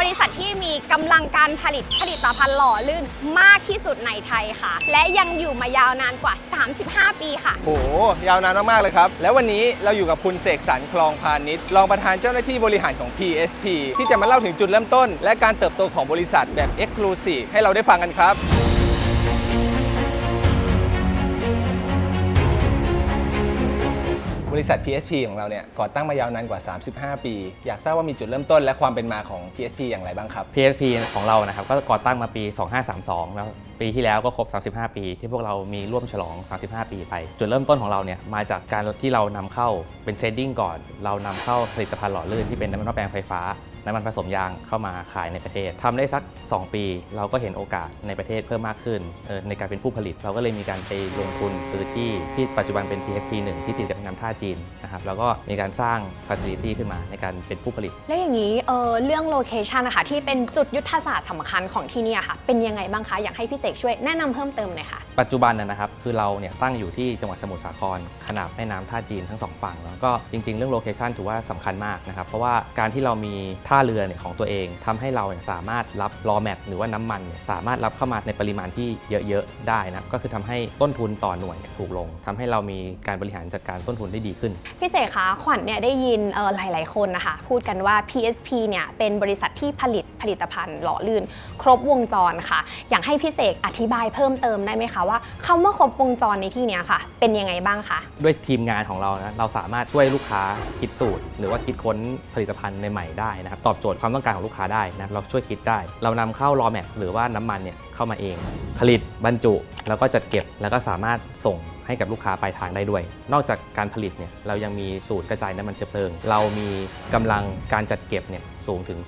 บริษัทที่มีกำลังการผลิตผลิตภัณฑ์หล่อลื่นมากที่สุดในไทยค่ะ และยังอยู่มายาวนานกว่า 35 ปีค่ะโอ้โห ยาวนานมาก ๆ เลยครับ แล้ววันนี้เราอยู่กับคุณเสกสรรคลองพาณิชย์รองประธานเจ้าหน้าที่บริหารของ PSP ที่จะมาเล่าถึงจุดเริ่มต้น และการเติบโตของบริษัทแบบ Exclusive ให้เราได้ฟังกันครับ บริษัท PSP ของเราเนี่ยก่อตั้งมายาวนานกว่า 35 ปี อยากทราบว่ามีจุดเริ่มต้นและความเป็นมาของ PSP อย่างไรบ้างครับ PSP ของเรานะครับก็ก่อตั้งมาปี 2532 แล้ว ปีที่แล้วก็ครบ 35 ปี ที่พวกเรามีร่วมฉลอง 35 ปีไป จุดเริ่มต้นของเราเนี่ยมาจากการที่เรานำเข้าเป็นเทรดดิ้งก่อน เรานำเข้าผลิตภัณฑ์หล่อลื่นที่เป็นน้ำมันแปลงไฟฟ้าน้ำมันผสมยางเข้ามาขายในประเทศทำได้สัก 2 ปี เราก็เห็นโอกาสในประเทศเพิ่มมากขึ้นเออในการเป็นผู้ผลิต เราก็เลยมีการไปลงทุนซื้อที่ที่ปัจจุบันเป็น PSP 1 ที่ติดกับน้ำท่าจีนนะครับแล้วก็มีการสร้าง Facility ขึ้นมาในการเป็นผู้ผลิต แล้วอย่างนี้เออเรื่องโลเคชันนะคะที่เป็นจุดยุทธศาสตร์สำคัญของที่นี่ค่ะเป็นยังไงบ้างคะอยากให้พี่เสกช่วยแนะนำเพิ่มเติมหน่อยค่ะ ปัจจุบันนะนะครับคือเราเนี่ยตั้งอยู่ที่จังหวัดสมุทรสาครขนาบแม่น้ำท่าจีนทั้งสองฝั่งแล้วก็จริง ๆ เรื่องโลเคชันถือว่าสำคัญมากนะครับเพราะว่าการที่เรามีท่าเรือเนี่ยของตัวเองทำให้เราเนี่ยสามารถรับรอแมทหรือว่าน้ำมันเนี่ยสามารถรับเข้ามาในปริมาณที่เยอะๆได้นะก็คือทำให้ต้นทุนต่อหน่วยเนี่ยถูกลงทำให้เรามีการบริหารจัดการต้นทุนได้ดีขึ้นพี่เสกคะขวัญเนี่ยได้ยินเออหลาย ๆ คนนะคะพูดกันว่า PSP เนี่ยเป็นบริษัทที่ผลิตผลิตภัณฑ์หล่อลื่น ครบวงจรค่ะ อยากให้พี่เสกอธิบายเพิ่มเติมได้ไหมคะว่าคำว่าครบวงจรในที่นี้ค่ะ เป็นยังไงบ้างคะด้วยทีมงานของเรานะเราสามารถช่วยลูกค้าคิดสูตร หรือว่าคิดค้นผลิตภัณฑ์ใหม่ๆได้นะครับตอบโจทย์ความต้องการของลูกค้าได้นะเราช่วยคิดได้ เรานำเข้ารอแมทหรือว่าน้ำมันเนี่ยเข้ามาเอง ผลิตบรรจุ แล้วก็จัดเก็บแล้วก็สามารถส่งให้กับลูกค้าปลายทางได้ด้วย นอกจากการผลิตเนี่ยเรายังมีสูตรกระจายน้ำมันเชื้อเพลิง เรามีกำลังการจัดเก็บเนี่ย สูงถึง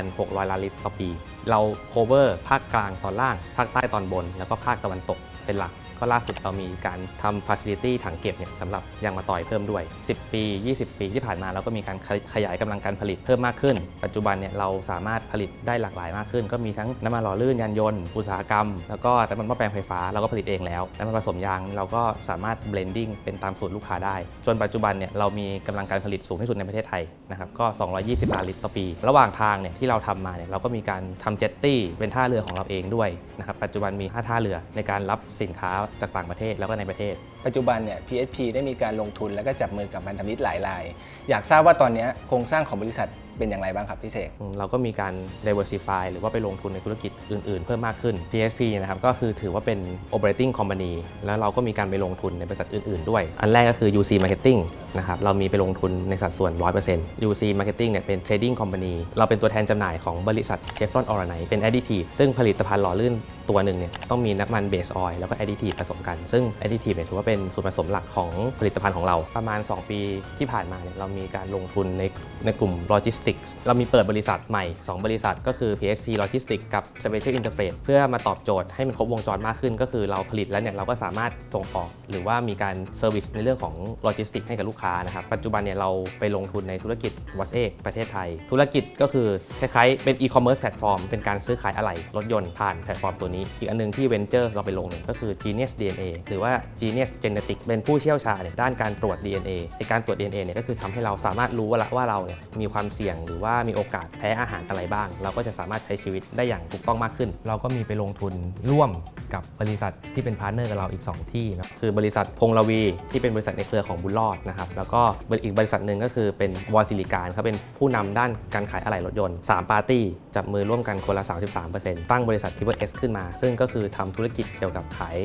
3,600 ล้านลิตรต่อปี เรา cover ภาคกลางตอนล่าง ภาคใต้ตอนบน แล้วก็ภาคตะวันตกเป็นหลัก ก็ล่าสุดเรามีการทำ facility ถังเก็บเนี่ยสำหรับยางมะตอยเพิ่มด้วย 10 ปี 20 ปีที่ผ่านมาเราก็มีการขยายกำลังการผลิตเพิ่มมากขึ้น ปัจจุบันเนี่ยเราสามารถผลิตได้หลากหลายมากขึ้น ก็มีทั้งน้ำมันหล่อลื่นยานยนต์อุตสาหกรรม แล้วก็น้ำมันหม้อแปลงไฟฟ้าเราก็ผลิตเองแล้วน้ำมันผสมยางเราก็สามารถ blending เป็นตามสูตรลูกค้าได้จนปัจจุบันเนี่ยเรามีกำลังการผลิตสูงที่สุดในประเทศไทยนะครับก็ 220 ล้านลิตรต่อปี ระหว่างทางเนี่ยที่เราทำมาเนี่ยเราก็มีการทำเจ็ตตี้เป็นท่าเรือของเราเองด้วยนะครับปัจจุบันมี5ท่าเรือในการรับสินค้าจากต่างประเทศแล้วก็ในประเทศ ปัจจุบันเนี่ย PSP ได้มีการลงทุนและก็จับมือกับพันธมิตรหลายราย อยากทราบว่าตอนนี้โครงสร้างของบริษัท เป็นอย่างไรบ้างครับพี่เสกเราก็มีการ diversify หรือว่าไปลงทุนในธุรกิจอื่น ๆ เพิ่มมากขึ้น PSP นะครับก็คือถือว่าเป็น operating company แล้วเราก็มีการไปลงทุนในบริษัทอื่น ๆ ด้วย อันแรกก็คือ UC Marketing นะครับเรามีไปลงทุนในสัดส่วน 100% UC Marketing เนี่ยเป็น trading company เราเป็นตัวแทนจำหน่ายของบริษัท Chevron o r a n i เป็น additive ซึ่งผลิตภัณฑ์หล่อลื่นตัวหนึ่งเนี่ยต้องมีน้ำมันเบสออยล์แล้วก็ additive ผสมกัน ซึ่ง additive เนี่ยถือว่าเป็นส่วนผสมหลักของผลิตภัณฑ์ของเรา ประมาณ 2 ปีที่ผ่านมาเนี่ยเรามีการลงทุนในในกลุ่ม logistics เรามีเปิดบริษัทใหม่ 2 บริษัทก็คือ PSP Logistics กับ Special Interface เพื่อมาตอบโจทย์ให้มันครบวงจรมากขึ้น ก็คือเราผลิตแล้วเนี่ยเราก็สามารถส่งออก หรือว่ามีการเซอร์วิสในเรื่องของโลจิสติกให้กับลูกค้านะครับ ปัจจุบันเนี่ยเราไปลงทุนในธุรกิจวัสเอกประเทศไทย ธุรกิจก็คือคล้ายๆเป็นอีคอมเมิร์ซแพลตฟอร์มเป็นการซื้อขายอะไหล่รถยนต์ผ่านแพลตฟอร์มตัวนี้ อีกอันหนึงที่เวนเจอร์เราไปลงเนี่ยก็คือ Genius DNA หรือว่า Genius Genetic เป็นผู้เชี่ยวชาญด้านการตรวจ DNA ในการตรวจ DNA เนี่ยก็คือทำให้เราสามารถรู้ว่าละว่าเราเนี่ยมีความเสี่ยงหรือว่ามีโอกาสแพ้อาหารอะไรบ้าง เราก็จะสามารถใช้ชีวิตได้อย่างถูกต้องมากขึ้น เราก็มีไปลงทุนร่วมกับบริษัทที่เป็นพาร์ทเนอร์กับเราอีก 2 ที่นะคือบริษัทพงลวีที่เป็นบริษัทในเครือของบุญรอดนะครับแล้วก็อีกบริษัทหนึ่งก็คือเป็นวอซิลิการเขาเป็นผู้นำด้านการขายอะไหล่รถยนต์ 3 ปาร์ตี้จับมือร่วมกันคนละ 33%ตั้งบริษัท t ิ i เอสขึ้นมา ซึ่งก็คือทำธุรกิจเกี่ยวกับขาย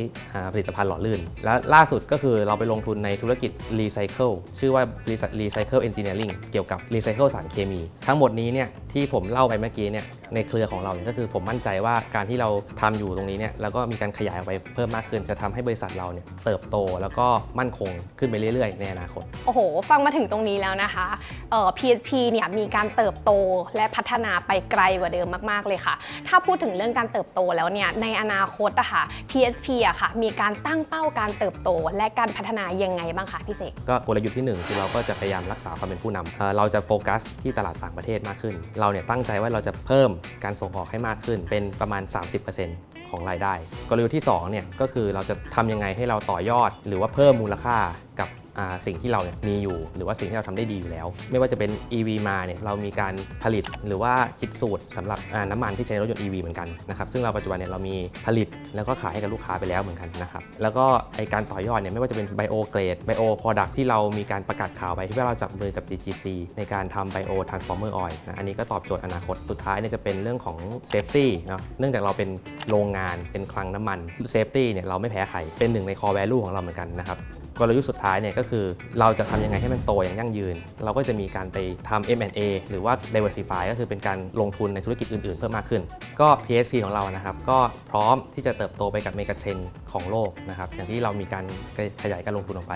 ผลิตภัณฑ์หล่อลื่น และล่าสุดก็คือเราไปลงทุนในธุรกิจรีไซเคิลชื่อว่าบริษัทรีไซเคิลเอนจิเนียริงเกี่ยวกับรีไซเคิลสารเคมีทั้งหมดนี้เนี่ยที่ผมเล่าไปเมื่อกี้เนี่ย ในเครือของเราเนี่ยก็คือผมมั่นใจว่าการที่เราทำอยู่ตรงนี้เนี่ยแล้วก็มีการขยายออกไปเพิ่มมากขึ้น จะทำให้บริษัทเราเนี่ยเติบโตแล้วก็มั่นคงขึ้นไปเรื่อย ๆ ในอนาคต โอ้โห ฟังมาถึงตรงนี้แล้วนะคะเอ่อ PSP เนี่ยมีการเติบโตและพัฒนาไปไกลกว่าเดิมมากๆเลยค่ะ ถ้าพูดถึงเรื่องการเติบโตแล้วเนี่ยในอนาคตอะค่ะ PSP อะค่ะมีการตั้งเป้าการเติบโต และการพัฒนายังไงบ้างคะพี่เสกก็กลยุทธ์ที่ 1 คือเราก็จะพยายามรักษาความเป็นผู้นำเอ่อเราจะโฟกัสที่ตลาดต่างประเทศมากขึ้น เราเนี่ยตั้งใจว่าเราจะเพิ่มการส่งออกให้มากขึ้นเป็นประมาณ 30%ของรายได้ กลยุทธ์ที่2เนี่ยก็คือเราจะทำยังไงให้เราต่อยอด หรือว่าเพิ่มมูลค่ากับ สิ่งที่เราเนี่ยมีอยู่ หรือว่าสิ่งที่เราทำได้ดีอยู่แล้ว ไม่ว่าจะเป็น EV มาเนี่ยเรามีการผลิตหรือว่าคิดสูตรสำหรับน้ำมันที่ใช้รถยนต์ EV เหมือนกันนะครับซึ่งเราปัจจุบันเนี่ยเรามีผลิตแล้วก็ขายให้กับลูกค้าไปแล้วเหมือนกันนะครับแล้วก็ไอการต่อยอดเนี่ยไม่ว่าจะเป็น Bio Grade Bio Product ที่เรามีการประกาศข่าวไปที่ว่าเราจับมือกับ DGC ในการทำ Bio Transformer Oil นะอันนี้ก็ตอบโจทย์อนาคตสุดท้ายเนี่ยจะเป็นเรื่องของ Safety เนาะเนื่องจากเราเป็นโรงงานเป็นคลังน้ำมัน Safety เนี่ยเราไม่แพ้ใครเป็นหนึ่งใน core value ของเราเหมือนกันนะครับกลยุทธ์สุดท้ายเนี่ยก็คือเราจะทำยังไงให้มันโตอย่างยั่งยืน เราก็จะมีการไปทำ M&A หรือว่า diversify ก็คือเป็นการลงทุนในธุรกิจอื่นๆ เพิ่มมากขึ้น ก็ PSP ของเรานะครับก็พร้อมที่จะเติบโตไปกับเมกะเทรนของโลกนะครับอย่างที่เรามีการขยายการลงทุนออกไป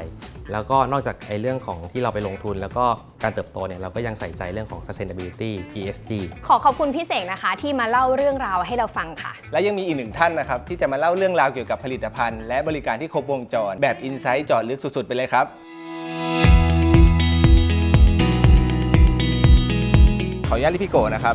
แล้วก็นอกจากไอ้เรื่องของที่เราไปลงทุน แล้วก็การเติบโตเนี่ยเราก็ยังใส่ใจเรื่องของ sustainability ESG ขอขอบคุณพี่เสกนะคะ ที่มาเล่าเรื่องราวให้เราฟังค่ะ และยังมีอีกหนึ่งท่านนะครับที่จะมาเล่าเรื่องราวเกี่ยวกับผลิตภัณฑ์ และบริการที่ครบวงจรแบบอินไซต์เจอดลึกสุดๆ ไปเลยครับ ขออนุญาตเรียกพี่โกนะครับ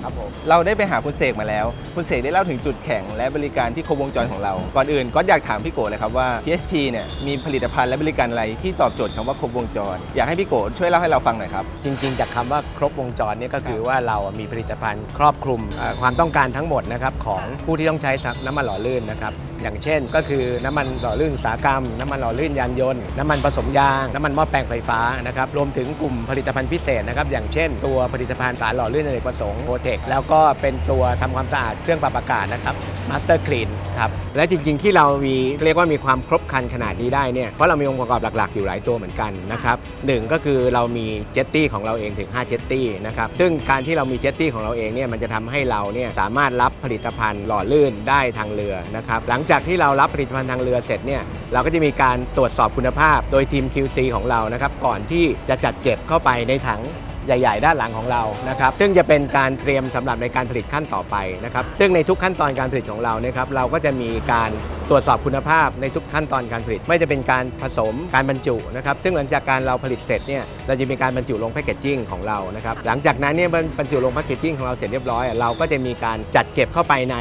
เราได้ไปหาคุณเสกมาแล้ว คุณเสกได้เล่าถึงจุดแข็งและบริการที่ครบวงจรของเรา ก่อนอื่นก็อยากถามพี่โกเลยครับว่า PSP เนี่ยมีผลิตภัณฑ์และบริการอะไรที่ตอบโจทย์คำว่าครบวงจร อยากให้พี่โกช่วยเล่าให้เราฟังหน่อยครับ จริงๆ จากคำว่าครบวงจรเนี่ยก็คือว่าเรามีผลิตภัณฑ์ครอบคลุมเอ่อความต้องการทั้งหมดนะครับของผู้ที่ต้องใช้น้ำมันหล่อลื่นนะครับ อย่างเช่น ก็คือน้ำมันหล่อลื่นอุตสาหกรรม น้ำมันหล่อลื่นยานยนต์ น้ำมันผสมยาง น้ำมันหม้อแปลงไฟฟ้านะครับ รวมถึงกลุ่มผลิตภัณฑ์พิเศษนะครับ อย่างเช่น ตัวผลิตภัณฑ์สารหล่อลื่นอเนกประสงค์โปรเทค แล้วก็เป็นตัวทำความสะอาดเครื่องปรับอากาศนะครับ Master Clean ครับและจริงๆที่เรามีเรียกว่ามีความครบครันขนาดนี้ได้เนี่ยเพราะเรามีองค์ประกอบหลักๆ อยู่หลายตัวเหมือนกันนะครับหนึ่งก็คือเรามีเจตตี้ของเราเองถึง5เจตตี้นะครับซึ่งการที่เรามีเจตตี้ของเราเองเนี่ยมันจะทำให้เราเนี่ยสามารถรับผลิตภัณฑ์หล่อลื่นได้ทางเรือนะครับหลังจากที่เรารับผลิตภัณฑ์ทางเรือเสร็จเนี่ยเราก็จะมีการตรวจสอบคุณภาพ โดยทีม QC ของเรานะครับก่อนที่จะจัดเก็บเข้าไปในถัง ใหญ่ ๆ ด้านหลังของเรานะครับซึ่งจะเป็นการเตรียมสำหรับในการผลิตขั้นต่อไปนะครับซึ่งในทุกขั้นตอนการผลิตของเราเนี่ยครับเราก็จะมีการ ตรวจสอบคุณภาพในทุกขั้นตอนการผลิต ไม่จะเป็นการผสมการบรรจุนะครับซึ่งหลังจากการเราผลิตเสร็จเนี่ยเราจะมีการบรรจุลงแพคเกจจิ้งของเรานะครับหลังจากนั้นเนี่ยบรรจุลงแพคเกจจิ้งของเราเสร็จเรียบร้อย เราก็จะมีการจัดเก็บเข้าไปใน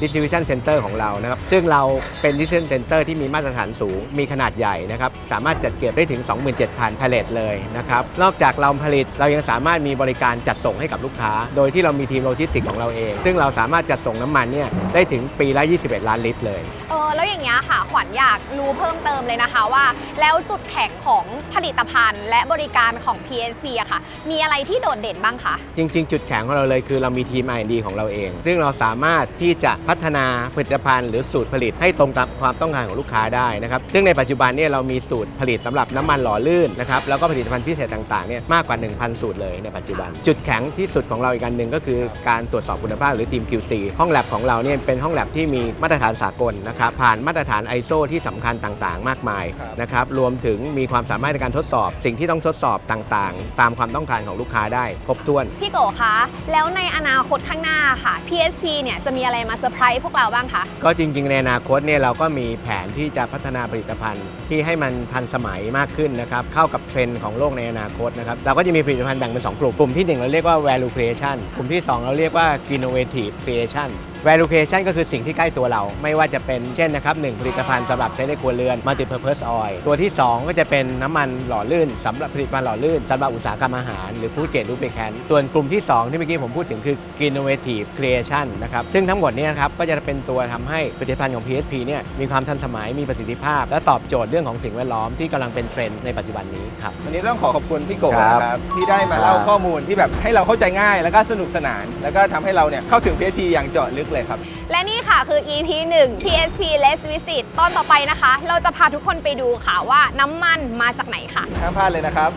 distribution center ของเรานะครับซึ่งเราเป็น distribution center ที่มีมาตรฐานสูง มีขนาดใหญ่นะครับสามารถจัดเก็บได้ถึง 27,000พาเลตเลยนะครับนอกจากเราผลิตเรายังสามารถมีบริการจัดส่งให้กับลูกค้า โดยที่เรามีทีมโลจิสติกของเราเอง ซึ่งเราสามารถจัดส่งน้ำมันเนี่ยได้ถึงปีละ 21 ล้านลิตรเลย ออแล้วอย่างเงี้ยค่ะ ขวัญอยากรู้เพิ่มเติมเลยนะคะว่า แล้วจุดแข็งของผลิตภัณฑ์ และบริการของ PSP อะค่ะ มีอะไรที่โดดเด่นบ้างคะ จริง ๆ จุดแข็งของเราเลยคือเรามีทีม R&D ของเราเอง ซึ่งเราสามารถที่จะพัฒนาผลิตภัณฑ์หรือสูตรผลิตให้ตรงตามความต้องการของลูกค้าได้นะครับซึ่งในปัจจุบันเนี่ยเรามีสูตรผลิตสำหรับน้ำมันหล่อลื่นนะครับแล้วก็ผลิตภัณฑ์พิเศษต่างๆเนี่ยมากกว่า 1,000 สูตรเลยในปัจจุบัน จุดแข็งที่สุดของเราอีกอันหนึ่งก็คือการตรวจสอบคุณภาพหรือทีม QC ห้องแลบของเราเนี่ยเป็นห้องแลบที่มีมาตรฐานสากลนะครับผ่านมาตรฐาน ISO ที่สำคัญต่างๆ มากมายครับนะครับรวมถึงมีความสามารถในการทดสอบ สิ่งที่ต้องทดสอบต่างๆ ตามความต้องการของลูกค้าได้ครบถ้วน พี่โกคะแล้วในอนาคตข้างหน้าค่ะ PSP เนี่ยจะมีอะไรมาเซอร์ไพรส์พวกเราบ้างคะก็จริง ๆ ในอนาคตเนี่ยเราก็มีแผนที่จะพัฒนาผลิตภัณฑ์ ที่ให้มันทันสมัยมากขึ้นนะครับเข้ากับเทรนด์ของโลกในอนาคตนะครับเราก็จะมีผลิตภัณฑ์แบ่งเป็น2กลุ่มกลุ่มที่ 1 เราเรียกว่า value creation กลุ่มที่ 2 เราเรียกว่า innovative creation value creation ก็คือสิ่งที่ใกล้ตัวเรา ไม่ว่าจะเป็นเช่นนะครับหนึ่งผลิตภัณฑ์สำหรับใช้ในครัวเรือน multi purpose oil ตัวที่ 2 ก็จะเป็นน้ำมันหล่อลื่นสำหรับผลิตภัณฑ์หล่อลื่นสำหรับอุตสาหกรรมอาหาร หรือ food grade lubricant ส่วนกลุ่มที่ 2 ที่เมื่อกี้ผมพูดถึงคือ innovative creation นะครับซึ่งทั้งหมดเนี้นะครับก็จะเป็นตัวทำให้ผลิตภัณฑ์ของ PSP เนี่ยมีความทันสมัยมีประสิทธิภาพ และตอบโจทย์เรื่องของสิ่งแวดล้อมที่กำลังเป็นเทรนด์ในปัจจุบันนี้ครับวันนี้ต้องขอขอบคุณพี่โกครับนะครับที่ได้มาเล่าครับข้อมูลที่แบบให้เราเข้าใจง่าย แล้วก็สนุกสนาน แล้วก็ทำให้เราเนี่ยเข้าถึง PSP อย่างเจาะลึกเลยครับ และนี่ค่ะคือ EP 1 PSP Let's Visit ตอนต่อไปนะคะ เราจะพาทุกคนไปดูค่ะว่าน้ำมันมาจากไหนค่ะ ห้ามพลาดเลยนะครับ